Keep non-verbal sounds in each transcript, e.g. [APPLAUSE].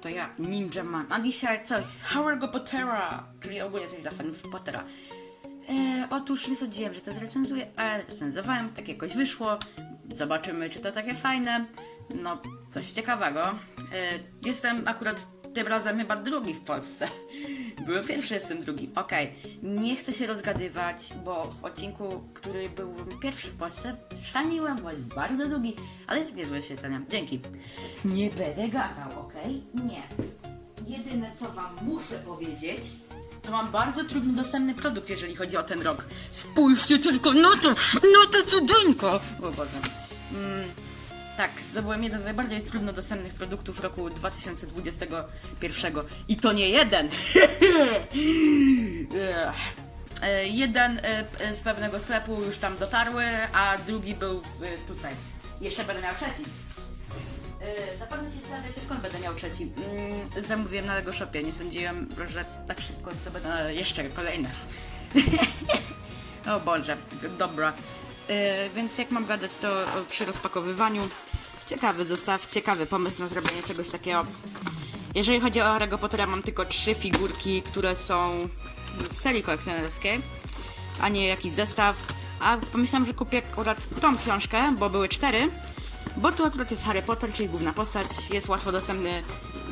to ja Ninja Man, a dzisiaj coś z Harry'ego Pottera, czyli ogólnie coś dla fanów Pottera. E, otóż nie sądziłem, że to zrecenzuję, ale recenzowałem, tak jakoś wyszło. Zobaczymy, czy to takie fajne. No, coś ciekawego. E, jestem akurat tym razem chyba drugi w Polsce. Byłem pierwszy, jestem drugi. Okej, nie chcę się rozgadywać, bo w odcinku, który był pierwszy w Polsce, szaniłem, bo jest bardzo długi, ale tak niezłe się cenia. Dzięki. Nie będę gadał, okej? Nie. Jedyne, co wam muszę powiedzieć, to mam bardzo trudno dostępny produkt, jeżeli chodzi o ten rok. Spójrzcie tylko na to, na to cudeńko! O Boże. Mm, tak, zdobyłem jeden z najbardziej trudno dostępnych produktów roku 2021. I to nie jeden! [LAUGHS] E, jeden e, p- z pewnego sklepu już tam dotarły, a drugi był tutaj. Jeszcze będę miał trzeci. Zapewne się zastanawiacie, skąd będę miał trzeci. Mm, zamówiłem na Lego Shopie, nie sądziłem, że tak szybko zdobędę jeszcze kolejne. [LAUGHS] o Boże, dobra. Więc jak mam gadać, to przy rozpakowywaniu ciekawy zestaw, ciekawy pomysł na zrobienie czegoś takiego. Jeżeli chodzi o Harry'ego Pottera, mam tylko trzy figurki, które są z serii kolekcjonerskiej, a nie jakiś zestaw. A pomyślałam, że kupię akurat tą książkę, bo były cztery. Bo tu akurat jest Harry Potter, czyli główna postać. Jest łatwo dostępny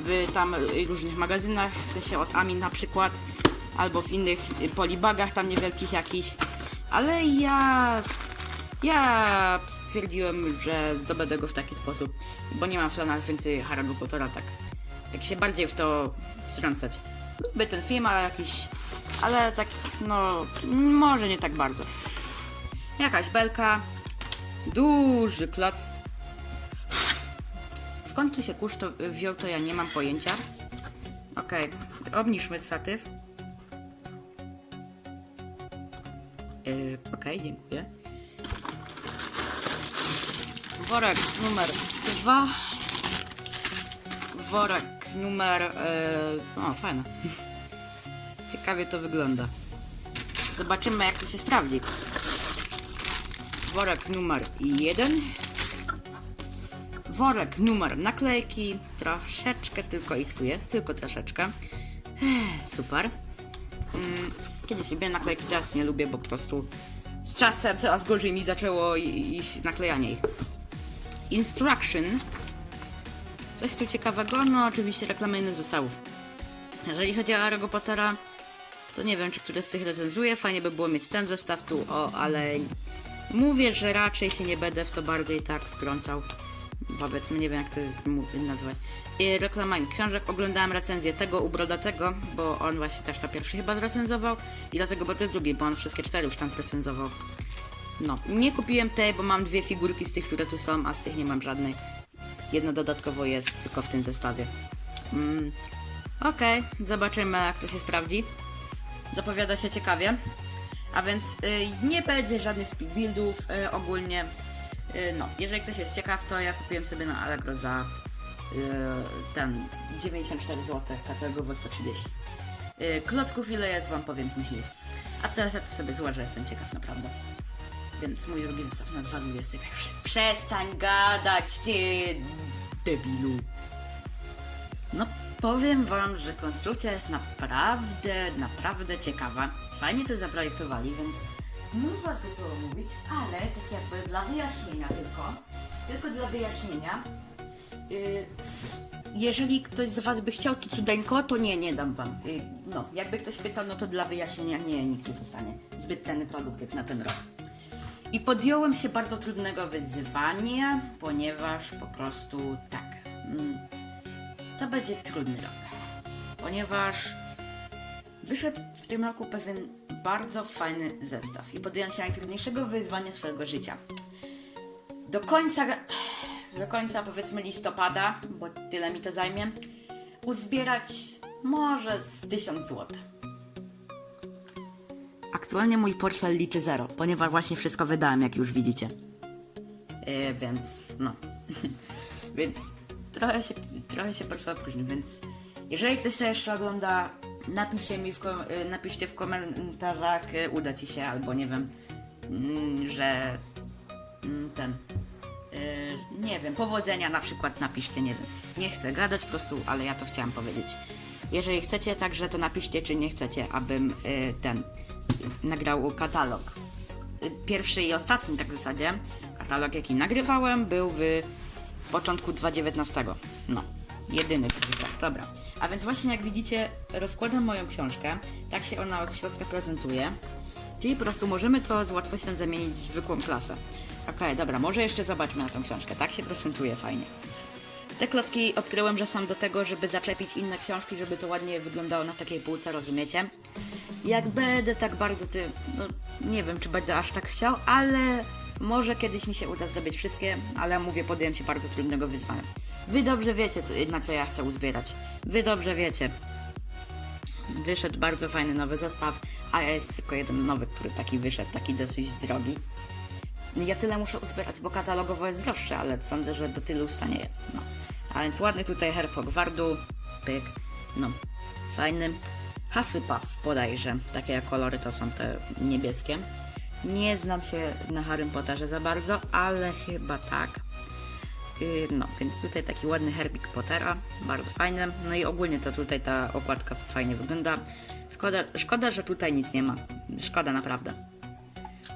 w tam różnych magazynach, w sensie od Amin na przykład, albo w innych polibagach tam niewielkich jakichś. Ale ja. Ja stwierdziłem, że zdobędę go w taki sposób, bo nie mam w planach więcej Harry'ego Pottera, tak, tak się bardziej w to wtrącać. Lubię ten film, ale jakiś, ale tak, no, może nie tak bardzo. Jakaś belka, duży kloc. Skąd tu się kurz to wziął, to ja nie mam pojęcia. Okej, obniżmy statyw. Yy, Okej, dziękuję. Worek numer dwa. Worek numer... Yy, o, fajne. [LAUGHS] Ciekawie to wygląda. Zobaczymy, jak to się sprawdzi. Worek numer jeden. Worek numer naklejki. Troszeczkę tylko ich tu jest, tylko troszeczkę. Super. Mm, Kiedyś lubię naklejki, teraz nie lubię, bo po prostu z czasem coraz gorzej mi zaczęło iść naklejanie ich. Instruction. Coś tu ciekawego? No oczywiście reklamy innych zestawów. Jeżeli chodzi o Harry'ego Pottera, to nie wiem, czy który z tych recenzuję. Fajnie by było mieć ten zestaw tu, o, ale mówię, że raczej się nie będę w to bardziej tak wtrącał. Powiedzmy, nie wiem jak to mu- nazwać. I reklama książek. Oglądałem recenzję tego u Brodatego, bo on właśnie też to pierwszy chyba zrecenzował. I dlatego bardzo drugi, bo on wszystkie cztery już tam zrecenzował. No, nie kupiłem tej, bo mam dwie figurki z tych, które tu są, a z tych nie mam żadnej. Jedna dodatkowo jest tylko w tym zestawie. Mm. Okej, zobaczymy jak to się sprawdzi. Zapowiada się ciekawie. A więc y, nie będzie żadnych speed buildów y, ogólnie. Y, no, jeżeli ktoś jest ciekaw, to ja kupiłem sobie na Allegro za y, ten 94 zł, katalogowo 130. Y, klocków ile jest, wam powiem później. A teraz ja to sobie złożę, jestem ciekaw naprawdę. Więc mój drugi zestaw na 2,21. Przestań gadać, ty debilu. No powiem wam, że konstrukcja jest naprawdę, naprawdę ciekawa. Fajnie to zaprojektowali, więc nie warto to omówić, ale tak jakby dla wyjaśnienia tylko, tylko dla wyjaśnienia, yy, jeżeli ktoś z was by chciał to cudeńko, to nie, nie dam wam. Yy, no, jakby ktoś pytał, no to dla wyjaśnienia nie, nikt nie dostanie. Zbyt cenny produkt jak na ten rok. I podjąłem się bardzo trudnego wyzwania, ponieważ po prostu tak. Mm, to będzie trudny rok. Ponieważ wyszedł w tym roku pewien bardzo fajny zestaw i podjąłem się najtrudniejszego wyzwania swojego życia. Do końca, do końca powiedzmy listopada, bo tyle mi to zajmie, uzbierać może z 1000 zł. Aktualnie mój portfel liczy zero, ponieważ właśnie wszystko wydałem, jak już widzicie. Yy, więc no. [LAUGHS] więc trochę się, trochę się portfel później, więc jeżeli ktoś to jeszcze ogląda, napiszcie mi w, kom- yy, napiszcie w komentarzach, yy, uda ci się, albo nie wiem, mm, że mm, ten, nie wiem, powodzenia na przykład napiszcie, nie wiem. Nie chcę gadać po prostu, ale ja to chciałam powiedzieć. Jeżeli chcecie także, to napiszcie, czy nie chcecie, abym ten nagrał katalog. Pierwszy i ostatni tak w zasadzie. Katalog jaki nagrywałem był w początku 2019. No, jedyny czas, dobra. A więc właśnie jak widzicie, rozkładam moją książkę. Tak się ona od środka prezentuje. Czyli po prostu możemy to z łatwością zamienić w zwykłą klasę. Okej, dobra, może jeszcze zobaczmy na tą książkę. Tak się prezentuje fajnie. Te klocki odkryłem, że są do tego, żeby zaczepić inne książki, żeby to ładnie wyglądało na takiej półce, rozumiecie? Jak będę tak bardzo ty... No, nie wiem, czy będę aż tak chciał, ale może kiedyś mi się uda zdobyć wszystkie, ale mówię, podjąłem się bardzo trudnego wyzwania. Wy dobrze wiecie, co, na co ja chcę uzbierać. Wy dobrze wiecie. Wyszedł bardzo fajny nowy zestaw, a jest tylko jeden nowy, który taki wyszedł, taki dosyć drogi. Ja tyle muszę uzbierać, bo katalogowo jest droższy, ale sądzę, że do tylu stanieje. No. A więc ładny tutaj herb Hogwardu, pyk, no, fajny. Hufflepuff bodajże, takie kolory to są te niebieskie. Nie znam się na Harry Potterze za bardzo, ale chyba tak. Yy, No, więc tutaj taki ładny herbik Pottera, bardzo fajny. No i ogólnie to tutaj ta okładka fajnie wygląda. Szkoda, szkoda że tutaj nic nie ma. Szkoda naprawdę.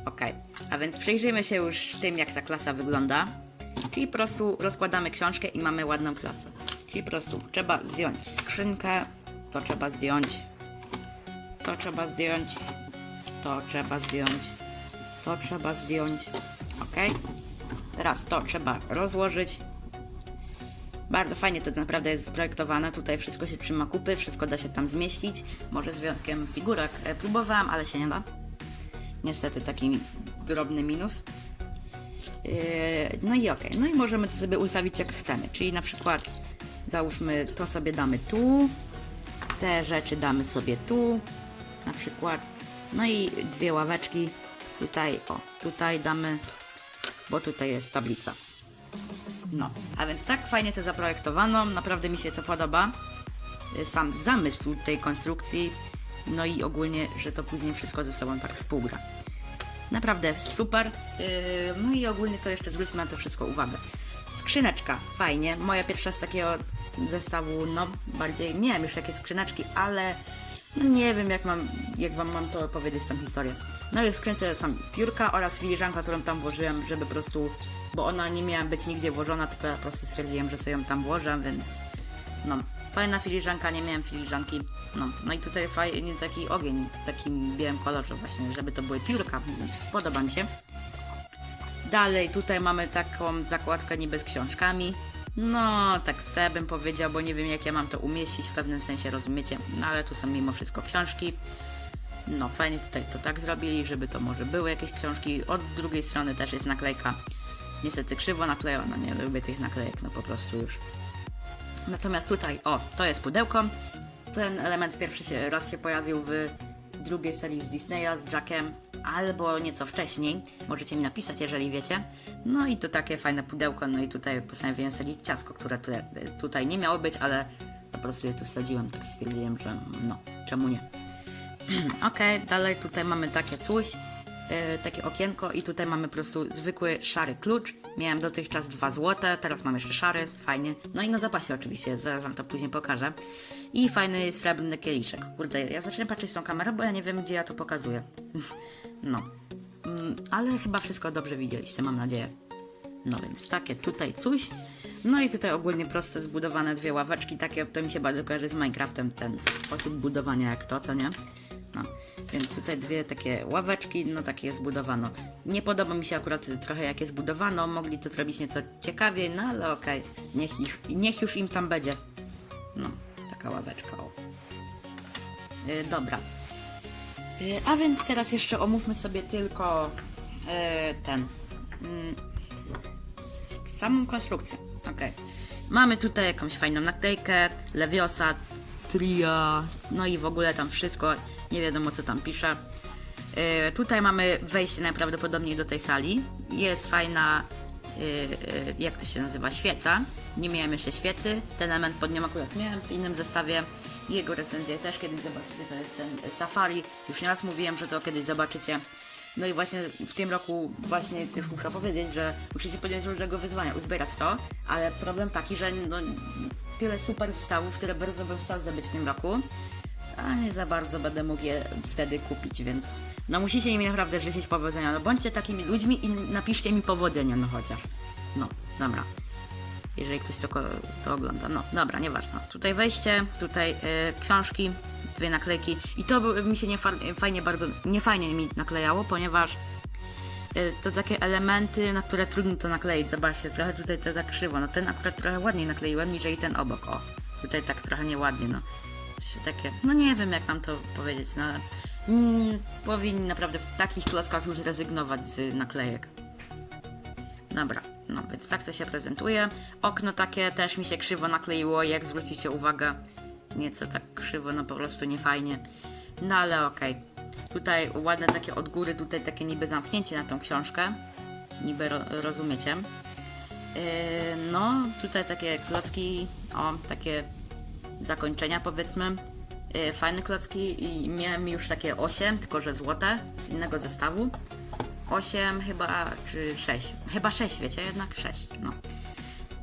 Okej, a więc przyjrzyjmy się już tym, jak ta klasa wygląda. Czyli po prostu rozkładamy książkę i mamy ładną klasę. Czyli po prostu trzeba zdjąć skrzynkę, to trzeba zdjąć, to trzeba zdjąć, to trzeba zdjąć, to trzeba zdjąć. Ok? Teraz to trzeba rozłożyć. Bardzo fajnie to naprawdę jest zaprojektowane. Tutaj wszystko się trzyma kupy, wszystko da się tam zmieścić. Może z wyjątkiem figurek e, próbowałam, ale się nie da. Niestety taki drobny minus. Yy, No i okej, no i możemy to sobie ustawić jak chcemy, czyli na przykład załóżmy to sobie damy tu, te rzeczy damy sobie tu, na przykład, no i dwie ławeczki tutaj, o, tutaj damy, bo tutaj jest tablica. No, a więc tak fajnie to zaprojektowano, naprawdę mi się to podoba. Y, Sam zamysł tej konstrukcji, no i ogólnie, że to później wszystko ze sobą tak współgra. Naprawdę super. Yy, no i ogólnie to jeszcze zwróćmy na to wszystko uwagę. Skrzyneczka, fajnie. Moja pierwsza z takiego zestawu, no bardziej miałem już jakieś skrzyneczki, ale no nie wiem jak mam, jak wam mam to opowiedzieć tą historię. No i skrzynce są piórka oraz filiżanka, którą tam włożyłem, żeby po prostu, bo ona nie miała być nigdzie włożona, tylko ja po prostu stwierdziłem, że sobie ją tam włożę, więc no, fajna filiżanka, nie miałem filiżanki. No, no i tutaj fajnie taki ogień w takim białym kolorze właśnie, żeby to były piórka. Podoba mi się. Dalej tutaj mamy taką zakładkę niby z książkami. No, tak se bym powiedział, bo nie wiem jak ja mam to umieścić w pewnym sensie, rozumiecie? No ale tu są mimo wszystko książki. No, fajnie tutaj to tak zrobili, żeby to może były jakieś książki. Od drugiej strony też jest naklejka. Niestety krzywo naklejona, nie lubię tych naklejek, no po prostu już. Natomiast tutaj, o, to jest pudełko. Ten element pierwszy się, raz się pojawił w drugiej serii z Disneya z Jackiem, albo nieco wcześniej. Możecie mi napisać, jeżeli wiecie. No i to takie fajne pudełko, no i tutaj postanowiłem wsadzić ciasko, które tu, tutaj nie miało być, ale po prostu je tu wsadziłem, tak stwierdziłem, że no, czemu nie. [CLEARS THROAT] Okej, dalej tutaj mamy takie coś, e, takie okienko i tutaj mamy po prostu zwykły szary klucz. Miałem dotychczas dwa złote, teraz mam jeszcze szary, fajnie. No i na zapasie oczywiście, zaraz wam to później pokażę. I fajny srebrny kieliszek. Kurde, ja zacznę patrzeć tą kamerę, bo ja nie wiem gdzie ja to pokazuję. [LAUGHS] no. Mm, ale chyba wszystko dobrze widzieliście, mam nadzieję. No więc takie tutaj coś. No i tutaj ogólnie proste zbudowane dwie ławeczki, takie to mi się bardzo kojarzy z Minecraftem, ten sposób budowania jak to, co nie? No, więc tutaj dwie takie ławeczki, no takie je zbudowano. Nie podoba mi się akurat trochę jak je zbudowano, mogli to zrobić nieco ciekawiej, no ale okej, niech, już, niech już im tam będzie. No, taka ławeczka, o. Yy, dobra. Yy, a więc teraz jeszcze omówmy sobie tylko yy, ten... s- samą konstrukcję. Okej. Mamy tutaj jakąś fajną naklejkę, Leviosa, Tria, no i w ogóle tam wszystko, nie wiadomo co tam pisze. Yy, tutaj mamy wejście najprawdopodobniej do tej sali. Jest fajna, yy, yy, jak to się nazywa, świeca. Nie miałem jeszcze świecy, ten element pod nią akurat miałem w innym zestawie. Jego recenzję też kiedyś zobaczycie, to jest ten Safari. Już nieraz mówiłem, że to kiedyś zobaczycie. No i właśnie w tym roku właśnie też muszę powiedzieć, że musicie podjąć różnego wyzwania, uzbierać to, ale problem taki, że no, tyle super zestawów, które bardzo bym chciał zdobyć w tym roku, a nie za bardzo będę mógł je wtedy kupić, więc no musicie mi naprawdę życzyć powodzenia. No bądźcie takimi ludźmi i napiszcie mi powodzenia, no chociaż. No, dobra. Jeżeli ktoś to, to ogląda. No, dobra, nieważne. Tutaj wejście, tutaj e, książki, dwie naklejki. I to mi się nie fa- fajnie bardzo, nie fajnie mi naklejało, ponieważ e, to takie elementy, na które trudno to nakleić. Zobaczcie, trochę tutaj to tak krzywo. No ten akurat trochę ładniej nakleiłem, niżeli ten obok. O, tutaj tak trochę nieładnie, no. Takie, no nie wiem jak mam to powiedzieć, no ale mm, powinni naprawdę w takich klockach już zrezygnować z naklejek. Dobra, no więc tak to się prezentuje. Okno takie też mi się krzywo nakleiło, jak zwrócicie uwagę. Nieco tak krzywo, no po prostu nie fajnie. No ale okej. Tutaj ładne takie od góry, tutaj takie niby zamknięcie na tą książkę. Niby ro, rozumiecie. Yy, no, tutaj takie klocki, o, takie zakończenia powiedzmy. Yy, fajne klocki i miałem już takie 8, tylko że złote, z innego zestawu. 8 chyba, czy 6. Chyba 6, wiecie, jednak 6, no.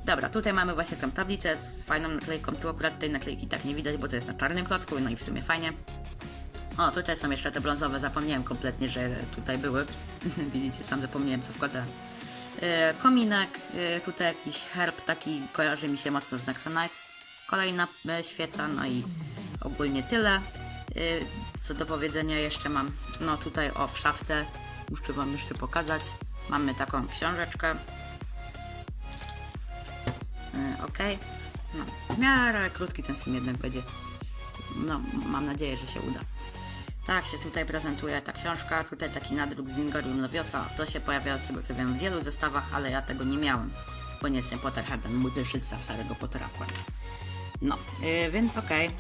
Dobra, tutaj mamy właśnie tą tablicę z fajną naklejką. Tu akurat tej naklejki tak nie widać, bo to jest na czarnym klocku, no i w sumie fajnie. O, tutaj są jeszcze te brązowe, zapomniałem kompletnie, że tutaj były. [LAUGHS] Widzicie, sam zapomniałem co wkładałem. E, kominek, e, tutaj jakiś herb taki, kojarzy mi się mocno z Nexonite. Kolejna e, świeca, no i ogólnie tyle. Co do powiedzenia jeszcze mam, no tutaj o w szafce, muszę wam jeszcze pokazać. Mamy taką książeczkę. E, ok. No, w miarę krótki ten film jednak będzie. No, mam nadzieję, że się uda. Tak się tutaj prezentuje ta książka. Tutaj taki nadruk z Wingarium Leviosa. To się pojawia z tego co wiem w wielu zestawach, ale ja tego nie miałem, bo nie jestem Potterheadem, mój pierwszyca starego Pottera końcu. No, yy, więc okej.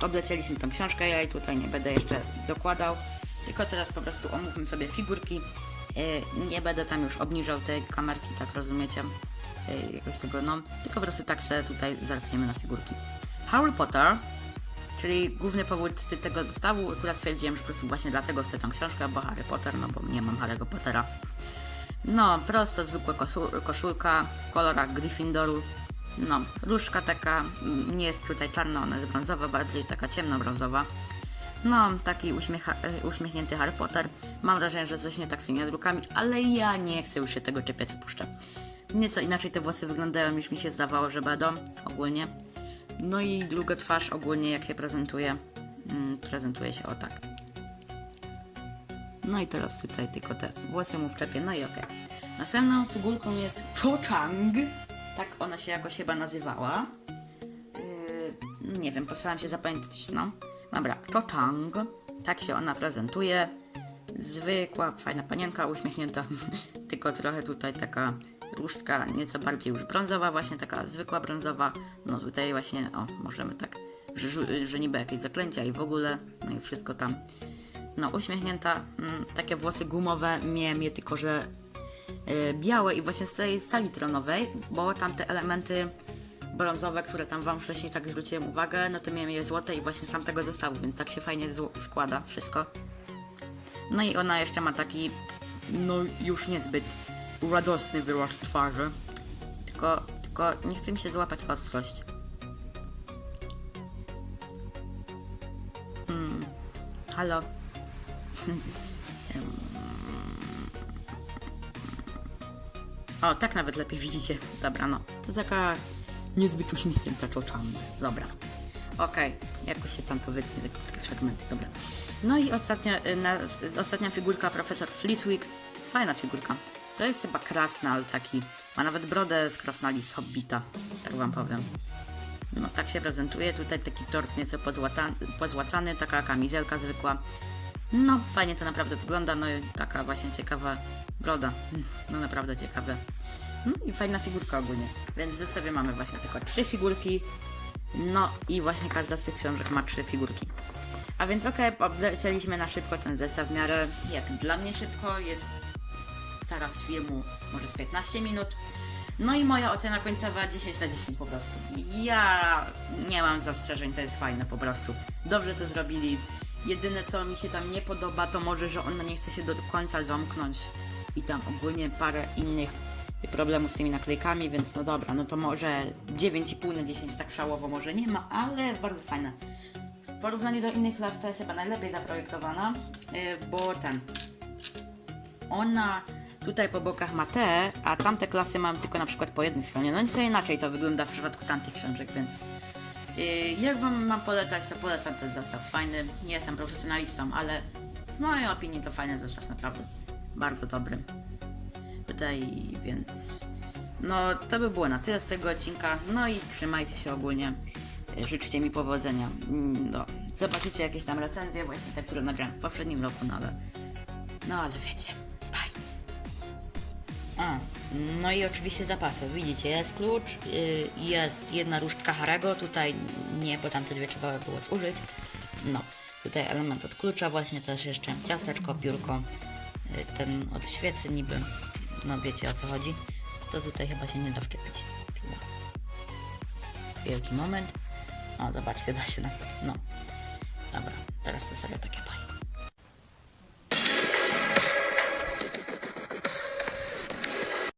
Oblecieliśmy tą książkę, ja jej tutaj nie będę jeszcze dokładał. Tylko teraz po prostu omówmy sobie figurki. Yy, nie będę tam już obniżał tej kamerki, tak rozumiecie? Yy, jakoś tego, no. Tylko po prostu tak sobie tutaj zerkniemy na figurki. Harry Potter Czyli główny powód tego zestawu, akurat stwierdziłem, że po prostu właśnie dlatego chcę tą książkę, bo Harry Potter, no bo nie mam Harry'ego Pottera. No, prosto, zwykła koszulka w kolorach Gryffindoru. No, różdżka taka, mm, nie jest tutaj czarna, ona jest brązowa, bardziej taka ciemnobrązowa. No, taki e, uśmiechnięty Harry Potter. Mam wrażenie, że coś nie tak z tymi nadrukami, ale ja nie chcę już się tego czepiać, puszczę. Nieco inaczej te włosy wyglądają, niż mi się zdawało, że będą ogólnie. No i druga twarz ogólnie jak się prezentuje, mm, prezentuje się o tak. No i teraz tutaj tylko te włosy mu wczepię, no i okej. Następną figurką jest Cho Chang, tak ona się jakoś chyba nazywała. Yy, nie wiem, postaram się zapamiętać, no. Dobra, Cho Chang, tak się ona prezentuje. Zwykła, fajna panienka, uśmiechnięta, [LAUGHS] tylko trochę tutaj taka różdżka nieco bardziej już brązowa, właśnie taka zwykła brązowa. No tutaj właśnie, o, możemy tak, że, że niby jakieś zaklęcia i w ogóle, no i wszystko tam. No, uśmiechnięta, mm, takie włosy gumowe, miałem je tylko, że e, białe i właśnie z tej sali tronowej, bo tam te elementy brązowe, które tam wam wcześniej tak zwróciłem uwagę, no to miałem je złote i właśnie z tamtego zestawu, więc tak się fajnie składa wszystko. No i ona jeszcze ma taki, no już niezbyt radosny wyraz twarzy. Tylko, tylko nie chce mi się złapać ostrość. Hmm. Halo? [LAUGHS] o, tak nawet lepiej widzicie. Dobra, no. To taka niezbyt uśmiechnięta czoczami. Dobra. Okej, jakoś się tam to wytnie, te krótkie fragmenty, dobra. No i ostatnia, y, na, ostatnia figurka, profesor Flitwick. Fajna figurka. To jest chyba krasnal taki. Ma nawet brodę z krasnali z Hobbita, tak wam powiem. No tak się prezentuje. Tutaj taki tors nieco pozłata, pozłacany, taka kamizelka zwykła. No, fajnie to naprawdę wygląda. No i taka właśnie ciekawa broda. No naprawdę ciekawe. No i fajna figurka ogólnie. Więc w zestawie mamy właśnie tylko trzy figurki. No i właśnie każda z tych książek ma trzy figurki. A więc okej, oblecieliśmy na szybko ten zestaw w miarę, jak dla mnie szybko, jest teraz filmu może z 15 minut. No i moja ocena końcowa 10 na 10 po prostu. Ja nie mam zastrzeżeń, to jest fajne po prostu. Dobrze to zrobili. Jedyne co mi się tam nie podoba, to może, że ona nie chce się do końca zamknąć i tam ogólnie parę innych problemów z tymi naklejkami, więc no dobra, no to może 9,5 na 10 tak szałowo może nie ma, ale bardzo fajne. Porównaniu do innych klas to jest chyba najlepiej zaprojektowana, yy, bo ten, ona tutaj po bokach ma te, a tamte klasy mam tylko na przykład po jednej stronie. No nic inaczej to wygląda w przypadku tamtych książek, więc yy, jak wam mam polecać, to polecam ten zestaw. Fajny, nie jestem profesjonalistą, ale w mojej opinii to fajny zestaw, naprawdę. Bardzo dobry. Tutaj, więc no to by było na tyle z tego odcinka. No i trzymajcie się ogólnie. Yy, Życzcie mi powodzenia. No, zobaczycie jakieś tam recenzje, właśnie te, które nagrałem w poprzednim roku, no ale no ale wiecie. Bye. A, no i oczywiście zapasy. Widzicie, jest klucz, yy, jest jedna różdżka Harego, tutaj nie, bo tamte dwie trzeba było zużyć. No, tutaj element od klucza, właśnie też jeszcze ciasteczko, piórko, yy, ten od świecy niby, no wiecie o co chodzi. To tutaj chyba się nie da wczepić. Chyba. Wielki moment. O, zobaczcie, da się nawet. No. Dobra, teraz to serio takie.